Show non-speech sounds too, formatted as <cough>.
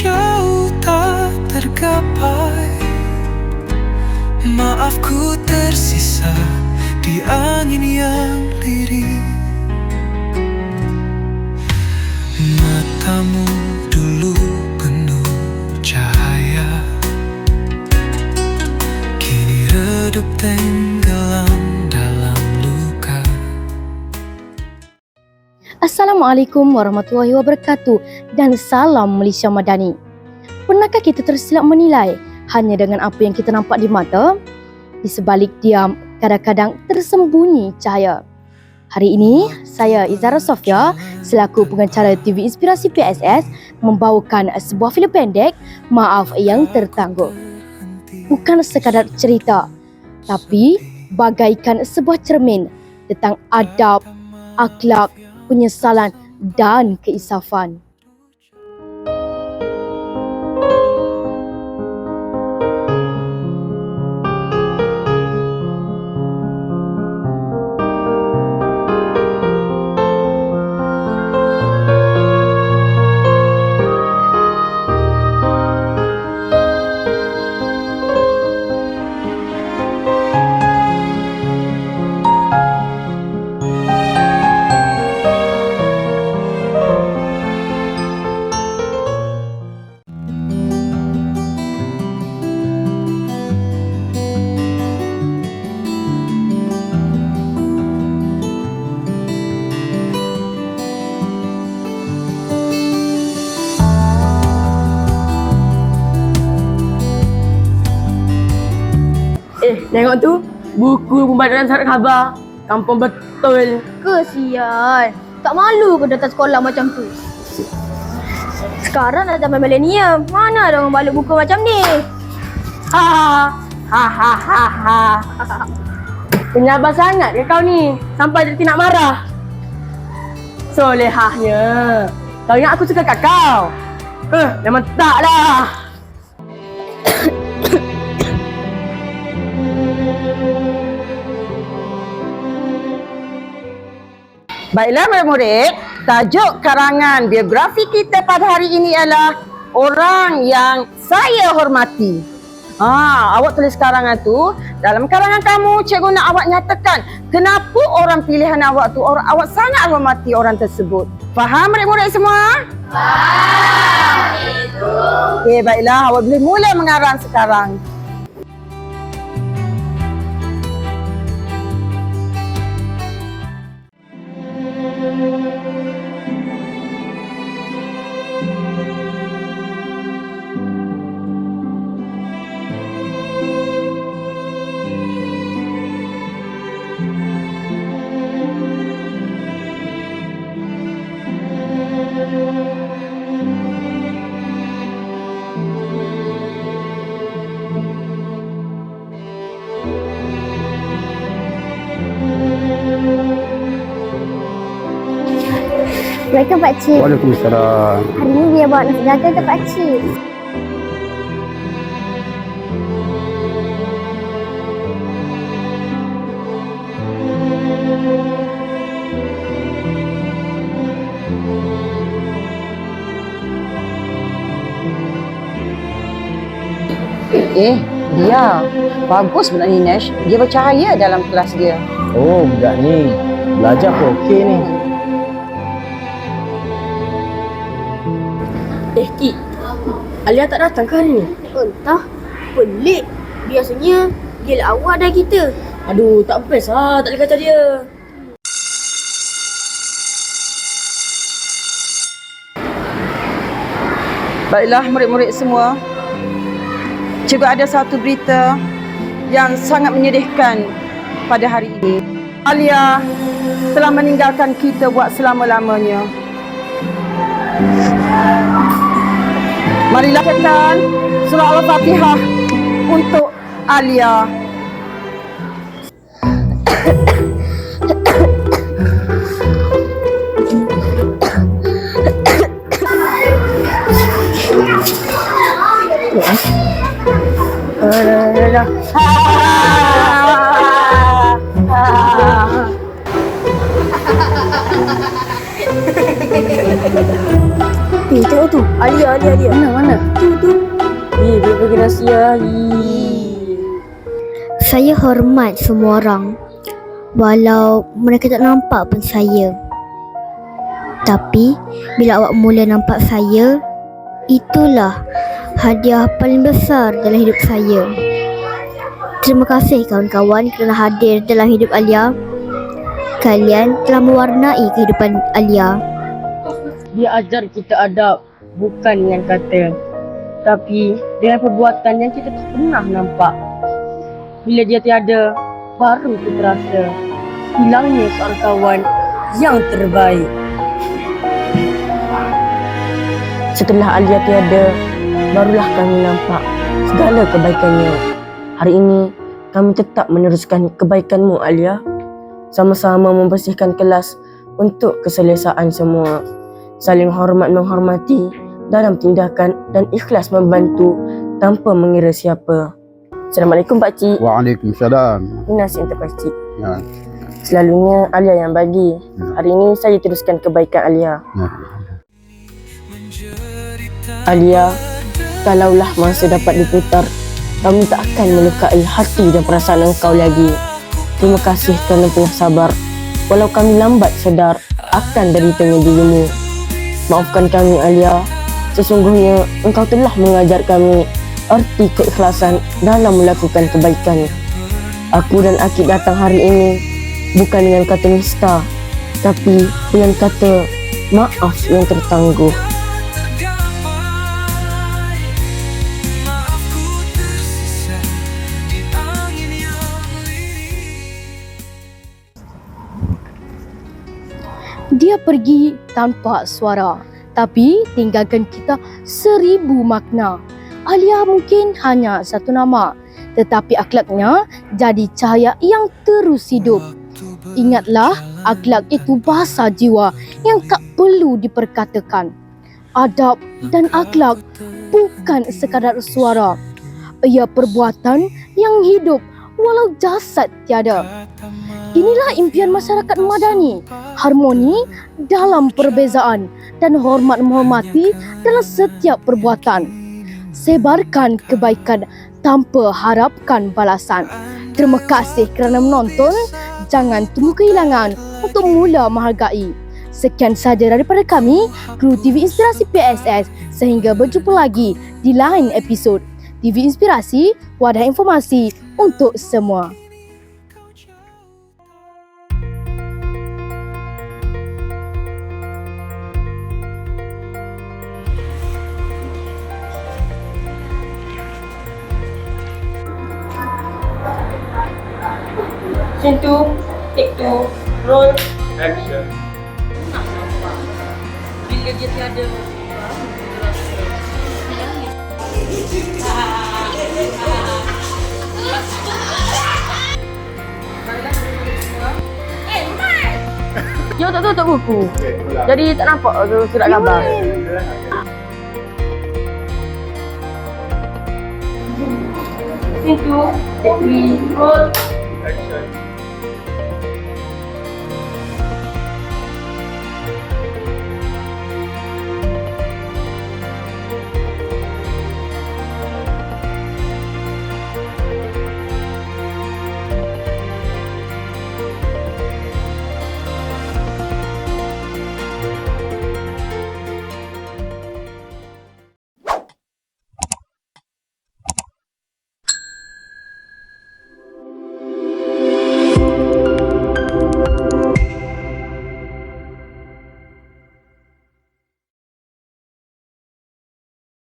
jauh tak tergapai. Maafku tersisa di angin yang lirih. Matamu Assalamualaikum warahmatullahi wabarakatuh dan salam Malaysia Madani. Pernahkah kita tersilap menilai hanya dengan apa yang kita nampak di mata? Di sebalik diam, kadang-kadang tersembunyi cahaya. Hari ini, saya Izara Sofia selaku pengacara TV Inspirasi PSS membawakan sebuah filem pendek Maaf Yang Tertangguh. Bukan sekadar cerita, tapi bagaikan sebuah cermin tentang adab, akhlak, penyesalan dan keisafan. Eh, tengok tu. Buku pembacaan surat khabar. Kampung betul. Kesian. Tak malu ke datang sekolah macam tu? Sekarang dah zaman milenium. Mana ada orang balik buku macam ni? Ha ha ha ha ha. Penyabar sangat ke kau ni? Sampai dia nak marah. Solehahnya. Kau ingat aku suka kat kau? Eh, memang tak Baiklah murid-murid, tajuk karangan biografi kita pada hari ini ialah Orang yang saya hormati. Ha, awak tulis karangan tu, dalam karangan kamu cikgu nak awak nyatakan kenapa orang pilihan awak tu orang awak sangat hormati orang tersebut. Faham murid-murid semua? Faham itu. Okey, baiklah, awak boleh mula mengarang sekarang. Assalamualaikum Pak Cik. Waalaikumsalam. Hari ni dia bawa nasi dagang ke Pak Cik? Eh, dia. Bagus budak ni Nash. Dia bercahaya dalam kelas dia. Oh, budak ni. Belajar pun okey ni. Eh, Ki. Alia tak datang ke hari ni? Entah. Pelik. Biasanya dia lah awal dah kita. Aduh, tak best lah. Tak boleh kata dia. Baiklah murid-murid semua. Cikgu ada satu berita yang sangat menyedihkan pada hari ini. Alia telah meninggalkan kita buat selama-lamanya. Marilah katakan surah Al-Fatihah untuk Alia. Ha <laughs> tu? Alia, Alia, Alia. Mana mana? Eh, dia pergi rahsia. Ih. Saya hormat semua orang Walau mereka tak nampak pun saya Tapi bila awak mula nampak saya Itulah hadiah paling besar dalam hidup saya Terima kasih kawan-kawan kerana hadir dalam hidup Alia Kalian telah mewarnai kehidupan Alia Dia ajar kita adab bukan dengan kata tapi dengan perbuatan yang kita tak pernah nampak. Bila dia tiada, baru kita terasa hilangnya seorang kawan yang terbaik. Setelah Alia tiada, barulah kami nampak segala kebaikannya. Hari ini, kami tetap meneruskan kebaikanmu Alia. Sama-sama membersihkan kelas untuk keselesaan semua. Saling hormat menghormati dalam tindakan dan ikhlas membantu tanpa mengira siapa. Assalamualaikum Pak Cik. Waalaikumsalam. Ini nasi untuk Pak Cik. Ya. Selalunya Alia yang bagi. Hari ini saya teruskan kebaikan Alia. Ya. Alia, kalaulah masa dapat diputar, kami tak akan melukai hati dan perasaan engkau lagi. Terima kasih kerana telah sabar. Walau kami lambat sedar akan deritanya dirimu. Maafkan kami Alia. Sesungguhnya engkau telah mengajar kami erti keikhlasan dalam melakukan kebaikan. Aku dan Akid datang hari ini bukan dengan kata nista, tapi dengan kata maaf yang tertangguh. Dia pergi tanpa suara tapi tinggalkan kita seribu makna. Alia mungkin hanya satu nama tetapi akhlaknya jadi cahaya yang terus hidup. Ingatlah akhlak itu bahasa jiwa yang tak perlu diperkatakan. Adab dan akhlak bukan sekadar suara. Ia perbuatan yang hidup walau jasad tiada. Inilah impian masyarakat madani, harmoni dalam perbezaan dan hormat menghormati dalam setiap perbuatan. Sebarkan kebaikan tanpa harapkan balasan. Terima kasih kerana menonton. Jangan tunggu kehilangan untuk mula menghargai. Sekian sahaja daripada kami, kru TV Inspirasi PSS. Sehingga berjumpa lagi di lain episod. TV Inspirasi, wadah informasi untuk semua. Scene 2, take 2, roll. Bila dia tiada, Dia tak tutup buku. <laughs> Jadi tak nampak tu surat gambar. 2, take 3, roll.